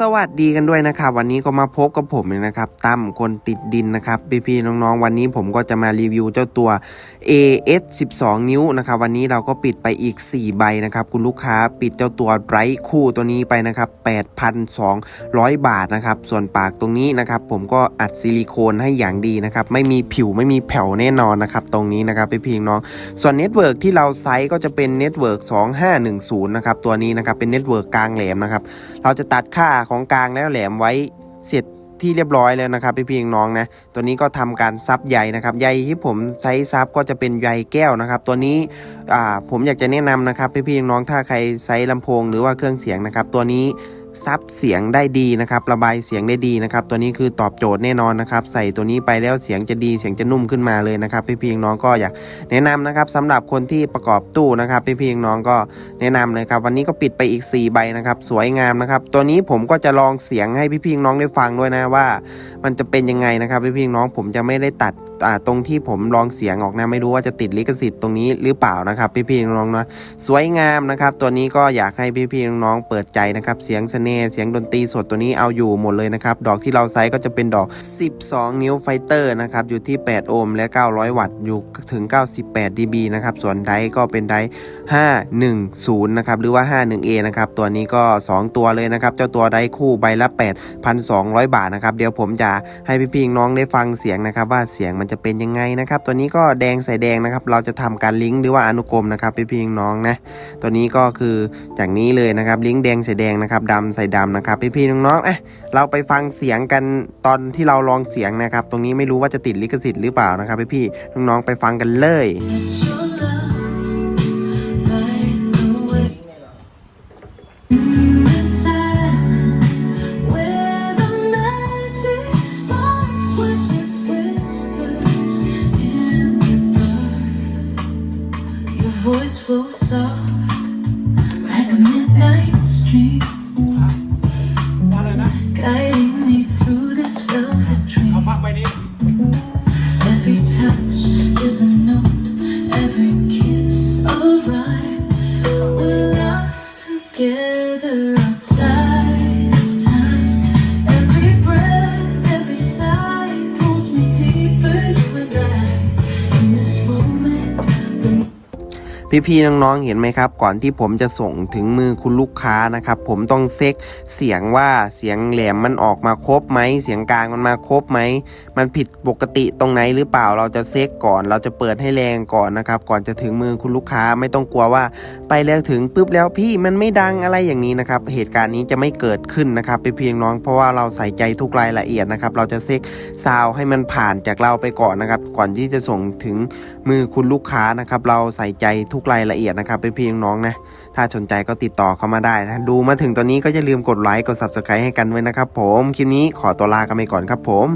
สวัสดีกันด้วยนะครับ วันนี้ก็มาพบกับผมเลยนะครับตั้มคนติดดินนะครับ พี่ๆน้องๆ วันนี้ผมก็จะมารีวิวเจ้าตัว AS 12 นิ้วนะครับ วันนี้เราก็ปิดไปอีก 4 ใบนะครับ คุณลูกค้าปิดเจ้าตัวไรคู่ตัวนี้ไปนะครับ 8,200 บาทนะครับ ส่วนปากตรงนี้นะครับ ผมก็อัดซิลิโคนให้อย่างดีนะครับ ไม่มีผิวไม่มีแผ่วแน่นอนนะครับ ตรงนี้นะครับพี่ๆน้องส่วนเน็ตเวิร์กที่เราไซส์ก็จะเป็นเน็ตเวิร์ก2510นะครับตัวนี้นะครับเป็นเน็ตเวิร์กกลางแหลมนะครับเราจะตัดค่าของกลางแล้วแหลมไว้เสร็จที่เรียบร้อยแล้วนะครับพี่พี่น้องนะตัวนี้ก็ทำการซับใยนะครับใยที่ผมใช้ซับก็จะเป็นใยแก้วนะครับ ตัวนี้ผมอยากจะแนะนำนะครับพี่พี่น้องถ้าใครใช้ลำโพงหรือว่าเครื่องเสียงนะครับ ตัวนี้ ซับเสียงได้ดีนะครับ ระบายเสียงได้ดีนะครับ ตัวนี้คือตอบโจทย์แน่นอนนะครับ ใส่ตัวนี้ไปแล้วเสียงจะดีเสียงจะนุ่มขึ้นมาเลยนะครับพี่พี่น้องก็อยากแนะนำนะครับสำหรับคนที่ประกอบตู้นะครับพี่พี่น้องก็แนะนำเลยครับวันนี้ก็ปิดไปอีก 4 ใบนะครับ สวยงามนะครับ ตัวนี้ผมก็จะลองเสียงให้พี่ๆน้องได้ฟังด้วยนะว่า มันจะเป็นยังไงนะครับพี่ๆน้องผมจะไม่ได้ตัด ตรงที่ผมลองเสียงออกนะไม่รู้ว่าจะติดลิขสิทธิ์ตรงนี้หรือเปล่านะครับ พี่ๆน้องๆนะสวยงามนะครับ ตัวนี้ก็อยากให้พี่ๆน้องๆเปิดใจนะครับ เสียงเสน่ห์เสียงดนตรีสดตัวนี้เอาอยู่หมดเลยนะครับ ดอกที่เราใช้ก็จะเป็นดอก 12 นิ้วไฟเตอร์นะครับ อยู่ที่ 8 โอห์มและ 900 วัตต์อยู่ถึง 98 dB นะครับ ส่วนไดก็เป็นไดร์510 นะครับ หรือว่า 51A นะครับ ตัวนี้ก็ 2 ตัวเลยนะครับ เจ้าตัวได้คู่ใบละ 8,200 บาทนะครับ เดี๋ยวผมจะให้พี่ๆน้องได้ฟังเสียงนะครับ ว่าเสียงมันจะจะเป็นยังไงนะครับ ตัวนี้ก็แดงใส่แดงนะครับ เราจะทำการลิงก์หรือว่าอนุกรมนะครับพี่ๆน้องนะ ตัวนี้ก็คือจากนี้เลยนะครับ ลิงก์แดงใส่แดงนะครับดำใส่ดำนะครับพี่ๆน้องๆเอ๊ะเราไปฟังเสียงกันตอนที่เราลองเสียงนะครับ ตรงนี้ไม่รู้ว่าจะติดลิขสิทธิ์หรือเปล่านะครับพี่ๆน้องๆไปฟังกันเลย Voice flows soft like a midnight stream, พี่ๆน้องๆเห็นไหมครับ ก่อนที่ผมจะส่งถึงมือคุณลูกค้านะครับ ผมต้องเซ็กเสียงว่าเสียงแหลมมันออกมาครบไหมเสียงกลางมันมาครบไหมมันผิดปกติตรงไหนหรือเปล่าเราจะเซ็กก่อน เราจะเปิดให้แรงก่อนนะครับ ก่อนจะถึงมือคุณลูกค้าไม่ต้องกลัวว่า ไปแล้วถึงปุ๊บแล้วพี่มันไม่ดังอะไรอย่างนี้นะครับ เหตุการณ์นี้จะไม่เกิดขึ้นนะครับพี่ๆน้องๆเพราะว่าเราใส่ใจทุกรายละเอียดนะครับ เราจะเซ็กซาวให้มันผ่านจากเราไปก่อนนะครับ ก่อนที่จะส่งถึงมือคุณลูกค้านะครับ เราใส่ใจทุกรายละเอียดนะครับเปพี่น้องๆนะ ถ้าสนใจก็ติดต่อเข้ามาได้นะ ดูมาถึงตอนนี้ก็อย่าลืมกดไลค์ กด subscribe ให้กันด้วยนะครับผม คลิปนี้ขอตัวลากันไปก่อนครับผม